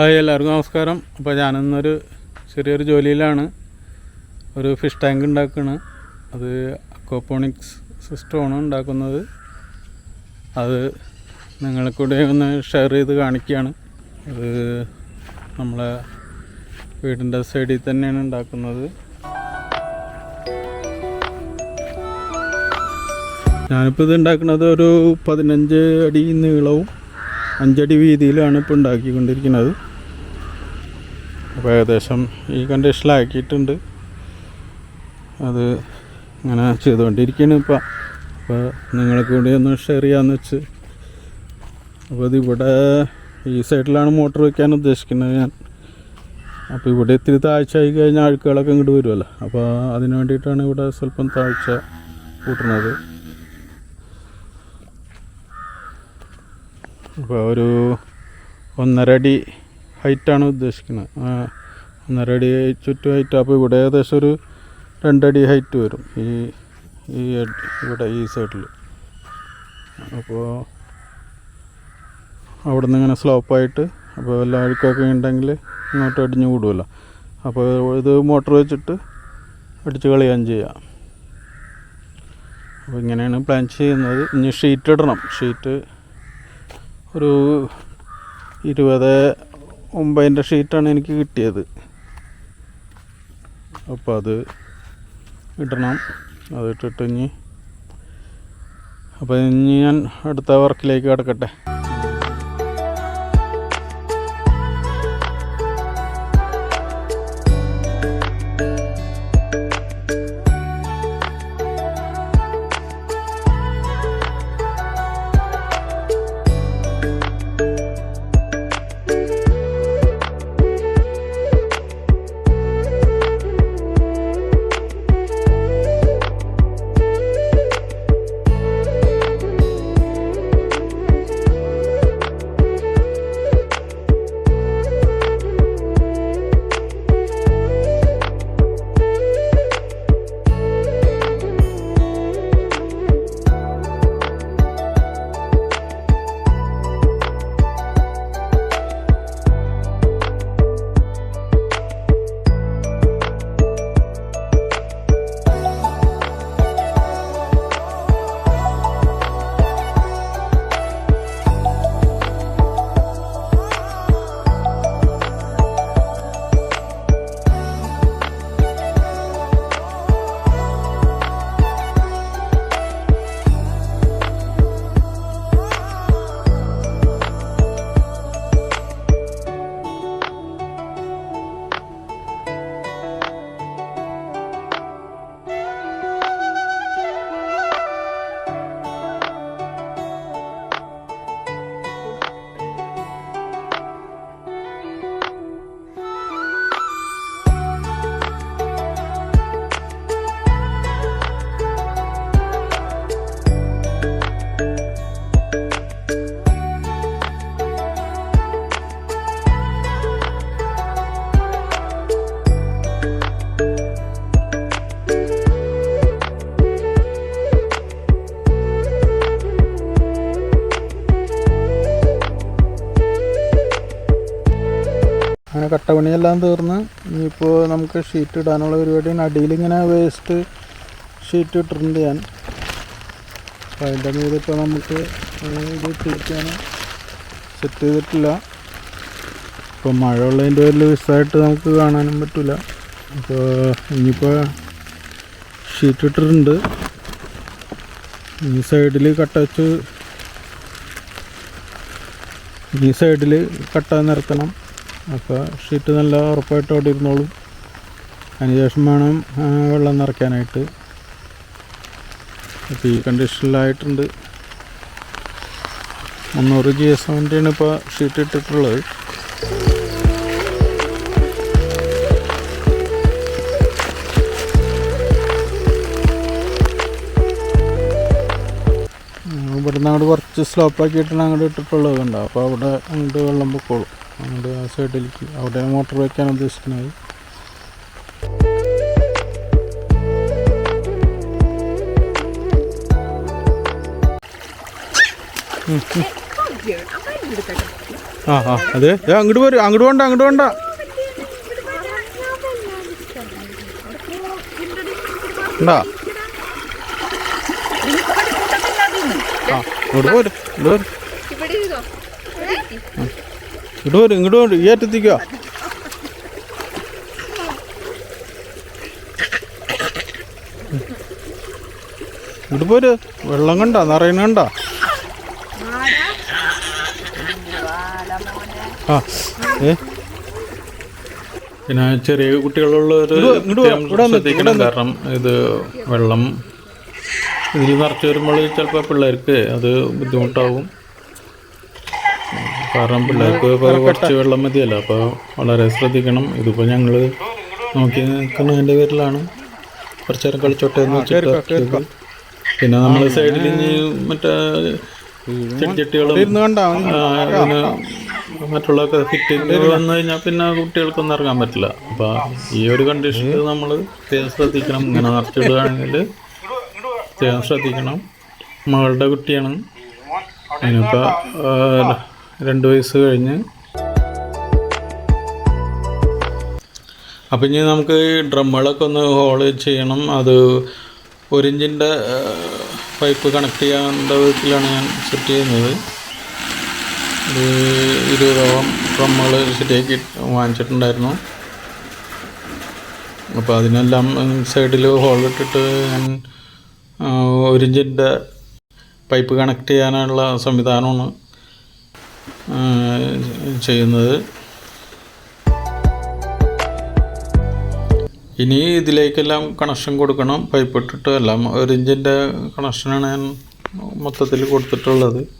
Hi എല്ലാവർക്കും നമസ്കാരം. അപ്പോൾ ഞാനിന്നൊരു ചെറിയൊരു ജോലിയിലാണ്. ഒരു ഫിഷ് ടാങ്ക് ഉണ്ടാക്കുകയാണ് അത് അക്വാപോണിക്സ് സിസ്റ്റമാണ് ഉണ്ടാക്കുന്നത്. അത് നിങ്ങളെ കൂടെ ഒന്ന് ഷെയർ ചെയ്ത് കാണിക്കുകയാണ്. അത് നമ്മളെ വീടിന്റെ സൈഡിൽ തന്നെയാണ് ഉണ്ടാക്കുന്നത്. ഞാനിപ്പോൾ ഇത് ഉണ്ടാക്കുന്നത് ഒരു പതിനഞ്ച് അടി നീളവും അഞ്ചടി വീതിയിലാണ് ഇപ്പോൾ ഉണ്ടാക്കിക്കൊണ്ടിരിക്കുന്നത്. അപ്പോൾ ഏകദേശം ഈ കണ്ടീഷനിലാക്കിയിട്ടുണ്ട് അത് ഇങ്ങനെ ചെയ്തുകൊണ്ടിരിക്കുകയാണ് ഇപ്പോൾ അപ്പോൾ നിങ്ങൾക്ക് കൂടി ഒന്ന് ഷെയർ ചെയ്യാമെന്ന് വെച്ച്. അപ്പോൾ ഇതിവിടെ ഈ സൈഡിലാണ് മോട്ടർ വയ്ക്കാൻ ഉദ്ദേശിക്കുന്നത് ഞാൻ. അപ്പോൾ ഇവിടെ ഇത്തിരി താഴ്ച ആയി കഴിഞ്ഞാൽ അഴുക്കുകളൊക്കെ ഇങ്ങോട്ട് വരുമല്ലോ. അപ്പോൾ അതിന് വേണ്ടിയിട്ടാണ് ഇവിടെ സ്വല്പം താഴ്ച കൂട്ടുന്നത്. അപ്പോൾ ഒരു ഒന്നര അടി ഹൈറ്റാണ് ഉദ്ദേശിക്കുന്നത് ഒന്നരടി ചുറ്റും ഹൈറ്റ് അപ്പോൾ ഇവിടെ ഏകദേശം ഒരു രണ്ടടി ഹൈറ്റ് വരും ഈ ഈ ഇവിടെ ഈ സൈഡിൽ അപ്പോൾ അവിടെ നിന്ന് ഇങ്ങനെ സ്ലോപ്പായിട്ട് അപ്പോൾ വല്ല അഴുക്കൊക്കെ ഉണ്ടെങ്കിൽ ഇങ്ങോട്ട് അടിഞ്ഞു കൂടുമല്ലോ അപ്പോൾ ഇത് മോട്ടർ വെച്ചിട്ട് അടിച്ച് കളയാൻ ചെയ്യാം. അപ്പോൾ ഇങ്ങനെയാണ് പ്ലാൻ ചെയ്യുന്നത്. ഇനി ഷീറ്റ് ഇടണം. ഷീറ്റ് ഒരു ഇരുപത് ഒമ്പതിന്റെ ഷീറ്റാണ് എനിക്ക് കിട്ടിയത്. അപ്പോൾ അത് ഇടണം. അത് ഇട്ടിട്ട് ഇനി അപ്പോൾ ഇനി ഞാൻ അടുത്ത വർക്കിലേക്ക് കിടക്കട്ടെ. കട്ടപണിയെല്ലാം തീർന്ന് ഇനിയിപ്പോൾ നമുക്ക് ഷീറ്റ് ഇടാനുള്ള പരിപാടിയാണ്. അടിയിലിങ്ങനെ വേസ്റ്റ് ഷീറ്റ് ഇട്ടിട്ടുണ്ട് ഞാൻ. അപ്പോൾ അതിന്റെ മീതി ഇപ്പോൾ നമുക്ക് ഇത് തിരിക്കാൻ സെറ്റ് ചെയ്തിട്ടില്ല. ഇപ്പോൾ മഴ ഉള്ളതിന്റെ വലിയ വിസമായിട്ട് നമുക്ക് കാണാനും പറ്റില്ല. അപ്പോൾ ഇനിയിപ്പോൾ ഷീറ്റ് ഇട്ടിട്ടുണ്ട്. ഈ സൈഡിൽ കട്ട വെച്ച് ഈ സൈഡിൽ കട്ട നിരത്തണം അപ്പോൾ ഷീറ്റ് നല്ല ഉറപ്പായിട്ട് അവിടെ ഇരുന്നോളും. അതിനുശേഷം വേണം വെള്ളം നിറയ്ക്കാനായിട്ട്. അപ്പോൾ ഈ കണ്ടീഷനിലായിട്ടുണ്ട് മുന്നൂറ് ജി എസ് എമ്മിന്റെയാണ് ഇപ്പോൾ ഷീറ്റ് ഇട്ടിട്ടുള്ളത്. ഇവിടുന്ന് അങ്ങോട്ട് കുറച്ച് സ്ലോപ്പാക്കിയിട്ടാണ് അങ്ങോട്ട് ഇട്ടിട്ടുള്ളത് കണ്ടോ? അപ്പോൾ അവിടെ അങ്ങോട്ട് വെള്ളം പൊക്കോളും. അങ്ങോട്ട് ആ സൈഡിലേക്ക് അവിടെ മോട്ടർ വയ്ക്കാൻ ഉദ്ദേശിക്കുന്നത്. ആ ആ അതെ? അങ്ങോട്ട് പോര് അങ്ങോട്ട് വേണ്ട അങ്ങോട്ട് വേണ്ട ഉണ്ടാ? ആ ഇവിടെ പോര് പോര്. ഇങ്ങോട്ട് ഇങ്ങോട്ട് പോര് ഈ അറ്റത്തിക്കോ ഇങ്ങോട്ട് പോര് വെള്ളം കണ്ട നിറയുന്ന കണ്ട? ആ ഏ? പിന്നെ ചെറിയ കുട്ടികളുള്ള ഒരു കാരണം ഇത് വെള്ളം ഇതിൽ നിറച്ച് വരുമ്പോൾ ചിലപ്പോൾ പിള്ളേർക്ക് അത് ബുദ്ധിമുട്ടാവും. കാരണം പിള്ളേർക്ക് ഇപ്പോൾ കുറച്ച് വെള്ളം മതിയല്ലോ. അപ്പോൾ വളരെ ശ്രദ്ധിക്കണം. ഇതിപ്പോൾ ഞങ്ങൾ നോക്കി നിൽക്കുന്നതിന്റെ പേരിലാണ് കുറച്ച് നേരം കളിച്ചോട്ടെ എന്ന് വെച്ചിട്ട് പിന്നെ നമ്മൾ സൈഡിൽ ഇനി മറ്റേ ചെടിച്ചട്ടികളും. പിന്നെ മറ്റുള്ള ഫിറ്റിംഗ് വന്നു കഴിഞ്ഞാൽ പിന്നെ കുട്ടികൾക്കൊന്നും ഇറങ്ങാൻ പറ്റില്ല. അപ്പോൾ ഈ ഒരു കണ്ടീഷനിൽ നമ്മൾ ശ്രദ്ധിക്കണം. ഇങ്ങനെ നിറച്ചിടുകയാണെങ്കിൽ ചെയ്യാൻ ശ്രദ്ധിക്കണം. മകളുടെ കുട്ടിയാണ്. അതിനിപ്പോൾ രണ്ട് വയസ്സ് കഴിഞ്ഞ്. അപ്പം ഇനി നമുക്ക് ഈ ഡ്രമ്മുകളൊക്കെ ഒന്ന് ഹോൾ ചെയ്യണം. അത് ഒരിഞ്ചിന്റെ പൈപ്പ് കണക്ട് ചെയ്യാനുള്ള വിധത്തിലാണ് ഞാൻ സെറ്റ് ചെയ്യുന്നത്. ഒരു ഇരുപതോളം ഡ്രമ്മുകൾ ശരിയാക്കി വാങ്ങിച്ചിട്ടുണ്ടായിരുന്നു. അപ്പോൾ അതിനെല്ലാം സൈഡിൽ ഹോൾ ഇട്ടിട്ട് ഞാൻ ഒരിഞ്ചിന്റെ പൈപ്പ് കണക്ട് ചെയ്യാനുള്ള സംവിധാനമാണ്. ചെയ്യുന്നത്. ഇനി ഇതിലേക്കെല്ലാം കണക്ഷൻ കൊടുക്കണം. പൈപ്പ് ഇട്ടിട്ട് എല്ലാം. ഒരു ഇഞ്ചിന്റെ കണക്ഷനാണ് ഞാൻ മൊത്തത്തിൽ കൊടുത്തിട്ടുള്ളത്.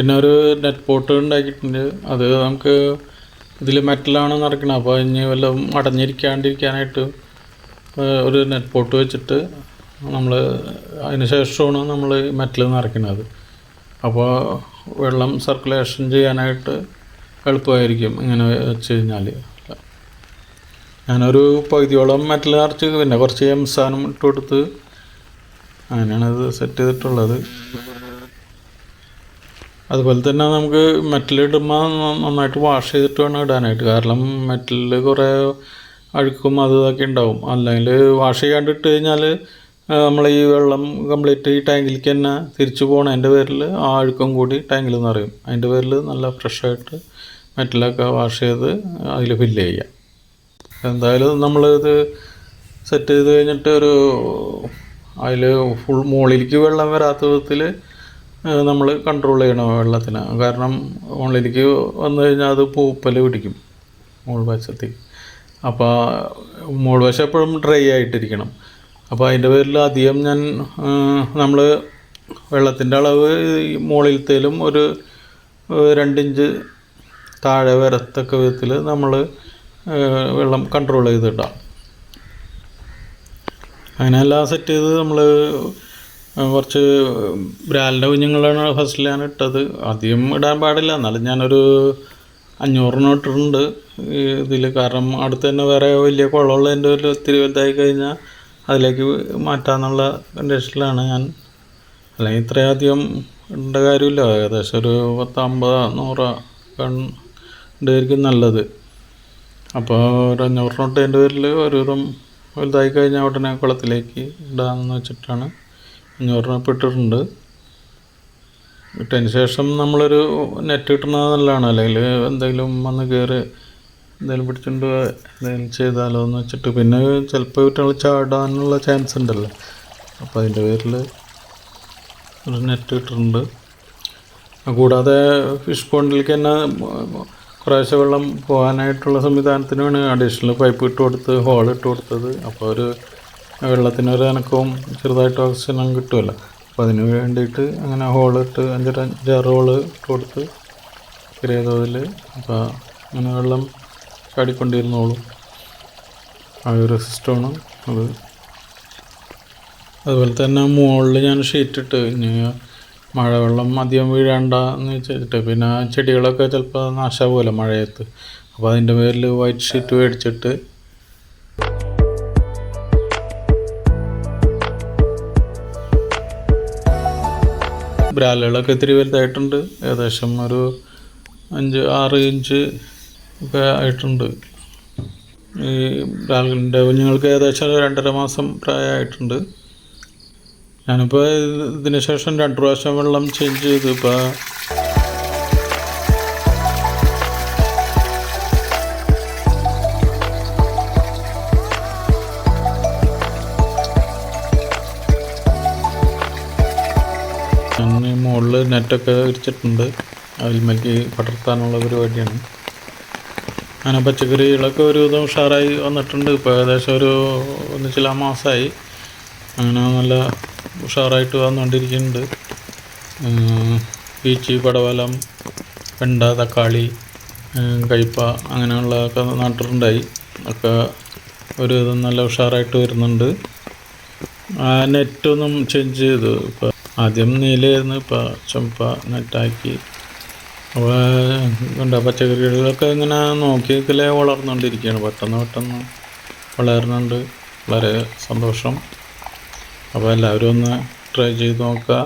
പിന്നെ ഒരു നെറ്റ് പോർട്ട് ഉണ്ടാക്കിയിട്ടുണ്ട്. അത് നമുക്ക് ഇതിൽ മെറ്റലാണ് നിറയ്ക്കണം അപ്പോൾ ഇനി വല്ലതും അടഞ്ഞിരിക്കാണ്ടിരിക്കാനായിട്ട് ഒരു നെറ്റ് പോർട്ട് വെച്ചിട്ട് നമ്മൾ അതിന് ശേഷമാണ് നമ്മൾ മെറ്റൽ നിറയ്ക്കുന്നത് അപ്പോൾ വെള്ളം സർക്കുലേഷൻ ചെയ്യാനായിട്ട് എളുപ്പമായിരിക്കും ഇങ്ങനെ വെച്ച് കഴിഞ്ഞാൽ ഞാനൊരു പകുതിയോളം മെറ്റൽ നിറച്ച് പിന്നെ കുറച്ച് എംസാനും ഇട്ട് കൊടുത്ത് അങ്ങനെയാണ് സെറ്റ് ചെയ്തിട്ടുള്ളത്. അതുപോലെ തന്നെ നമുക്ക് മെറ്റൽ ഇടുമ്പോൾ നന്നായിട്ട് വാഷ് ചെയ്തിട്ട് വേണം ഇടാനായിട്ട്. കാരണം മെറ്റലിൽ കുറേ അഴുക്കും അത് ഇതൊക്കെ ഉണ്ടാവും. അല്ലെങ്കിൽ വാഷ് ചെയ്യാണ്ട് ഇട്ട് കഴിഞ്ഞാൽ നമ്മൾ ഈ വെള്ളം കംപ്ലീറ്റ് ഈ ടാങ്കിലേക്ക് തന്നെ തിരിച്ചു പോണതിന്റെ പേരിൽ ആ അഴുക്കും കൂടി ടാങ്കിൽ നിന്ന് അറിയും അതിന്റെ പേരിൽ നല്ല ഫ്രഷായിട്ട് മെറ്റലൊക്കെ വാഷ് ചെയ്ത് അതിൽ ഫില്ല് ചെയ്യാം. എന്തായാലും നമ്മളിത് സെറ്റ് ചെയ്ത് കഴിഞ്ഞിട്ട് ഒരു അതിൽ ഫുൾ മുകളിലേക്ക് വെള്ളം വരാത്ത വിധത്തിൽ നമ്മൾ കൺട്രോൾ ചെയ്യണം വെള്ളത്തിന്. കാരണം മുകളിലേക്ക് വന്നു കഴിഞ്ഞാൽ അത് പൂപ്പൽ പിടിക്കും മുകൾ അപ്പോൾ മുകൾ വശം എപ്പോഴും ഡ്രൈ ആയിട്ടിരിക്കണം. അപ്പോൾ അതിന്റെ പേരിൽ അധികം ഞാൻ നമ്മൾ വെള്ളത്തിന്റെ അളവ് മുകളിലത്തേലും ഒരു രണ്ടിഞ്ച് താഴെ വരത്തക്ക വിധത്തിൽ നമ്മൾ വെള്ളം കൺട്രോൾ ചെയ്തിടാം. അങ്ങനെ എല്ലാം സെറ്റ് ചെയ്ത് നമ്മൾ കുറച്ച് ബ്രാലിന്റെ കുഞ്ഞുങ്ങളാണ് ഫസ്റ്റിൽ ഞാൻ ഇട്ടത്. അധികം ഇടാൻ പാടില്ല. എന്നാലും ഞാനൊരു അഞ്ഞൂറിന് ഇട്ടിട്ടുണ്ട്. ഇതിൽ കാരണം അടുത്ത് തന്നെ വേറെ വലിയ കുളമുള്ളതിന്റെ ഒരു ഒത്തിരി വലുതായി കഴിഞ്ഞാൽ അതിലേക്ക് മാറ്റാന്നുള്ള കണ്ടീഷനിലാണ് ഞാൻ. അല്ലെങ്കിൽ ഇത്രയധികം ഇടേണ്ട കാര്യമില്ല. ഏകദേശം ഒരു പത്ത് അമ്പത് നൂറ് ഉണ്ടായിരിക്കും നല്ലത്. അപ്പോൾ ഒരു അഞ്ഞൂറ് നോട്ടതിന്റെ പേരിൽ ഒരുവിധം വലുതായി കഴിഞ്ഞാൽ ഉടനെ കുളത്തിലേക്ക് ഇടാമെന്ന് വെച്ചിട്ടാണ്. അഞ്ഞൂറിന് ഇപ്പോൾ ഇട്ടിട്ടുണ്ട് ഇട്ടതിന് ശേഷം നമ്മളൊരു നെറ്റ് കിട്ടുന്നത് നല്ലതാണ്. അല്ലെങ്കിൽ എന്തെങ്കിലും വന്ന് കയറി എന്തെങ്കിലും പിടിച്ചുകൊണ്ട് എന്തെങ്കിലും ചെയ്താലോ എന്ന് വെച്ചിട്ട് പിന്നെ ചിലപ്പോൾ കുട്ടികൾ ചാടാനുള്ള ചാൻസ് ഉണ്ടല്ലോ. അപ്പോൾ അതിന്റെ പേരിൽ ഒരു നെറ്റ് ഇട്ടിട്ടുണ്ട് കൂടാതെ ഫിഷ് പോണ്ടിലേക്ക് തന്നെ കുറേശ്ശെ വെള്ളം പോകാനായിട്ടുള്ള സംവിധാനത്തിനാണ് അഡീഷണൽ പൈപ്പ് ഇട്ട് കൊടുത്ത് ഹോൾ ഇട്ട് കൊടുത്തത്. അപ്പോൾ ഒരു വെള്ളത്തിനൊരു അനക്കവും ചെറുതായിട്ട് ഓക്സിജനും കിട്ടുമല്ലോ അപ്പോൾ അതിന് വേണ്ടിയിട്ട് അങ്ങനെ ഹോളിട്ട് അഞ്ചര അഞ്ചാറ് ഹോൾ ഇട്ട് കൊടുത്ത് ചെറിയ തോതിൽ അപ്പോൾ അങ്ങനെ വെള്ളം ചാടിക്കൊണ്ടിരുന്നോളും. ആ ഒരു സിസ്റ്റമാണ് അത്. അതുപോലെ തന്നെ മുകളിൽ ഞാൻ ഷീറ്റ് ഇട്ട് ഇനി മഴവെള്ളം അധികം വീഴണ്ട എന്ന് വെച്ചിട്ട് പിന്നെ ചെടികളൊക്കെ ചിലപ്പോൾ നാശമാവുമല്ലോ മഴയത്ത്. അപ്പോൾ അതിന്റെ പേരിൽ വൈറ്റ് ഷീറ്റ് മേടിച്ചിട്ട് ബ്രാലുകളൊക്കെ ഇത്തിരി വലുതായിട്ടുണ്ട്. ഏകദേശം ഒരു അഞ്ച് ആറ് ഇഞ്ച് ഒക്കെ ആയിട്ടുണ്ട്. ഈ ബ്രാലുകളുടെ കുഞ്ഞുങ്ങൾക്ക് ഏകദേശം ഒരു രണ്ടര മാസം പ്രായമായിട്ടുണ്ട്. ഞാനിപ്പോൾ ഇതിന് ശേഷം രണ്ട് പ്രാവശ്യം വെള്ളം ചേഞ്ച് ചെയ്തു. ഇപ്പോൾ ഞാൻ മുകളിൽ നെറ്റൊക്കെ വിരിച്ചിട്ടുണ്ട്. അതിൽ അതിൽമേക്ക് പടർത്താനുള്ള പരിപാടിയാണ്. അങ്ങനെ പച്ചക്കറികളൊക്കെ ഒരു വിധം ഉഷാറായി വന്നിട്ടുണ്ട്. ഇപ്പോൾ ഏകദേശം ഒരു ഒന്ന് ചില മാസമായി അങ്ങനെ നല്ല ഉഷാറായിട്ട് വന്നുകൊണ്ടിരിക്കുന്നുണ്ട് പീച്ചി പടവലം വെണ്ട തക്കാളി കയ്പ അങ്ങനെയുള്ളതൊക്കെ നട്ടിട്ടുണ്ടായി. ഒക്കെ ഒരു നല്ല ഉഷാറായിട്ട് വരുന്നുണ്ട്. നെറ്റൊന്നും ചേഞ്ച് ചെയ്തു ഇപ്പോൾ ആദ്യം നീലയായിരുന്നു ഇപ്പോൾ ചുമപ്പ നെറ്റാക്കി അപ്പോൾ എന്താ പച്ചക്കറികളൊക്കെ ഇങ്ങനെ നോക്കിയൊക്കെ വളർന്നുകൊണ്ടിരിക്കുകയാണ് പെട്ടെന്ന് പെട്ടെന്ന് വളരുന്നുണ്ട്. വളരെ സന്തോഷം. അപ്പോൾ എല്ലാവരും ഒന്ന് ട്രൈ ചെയ്ത് നോക്കുക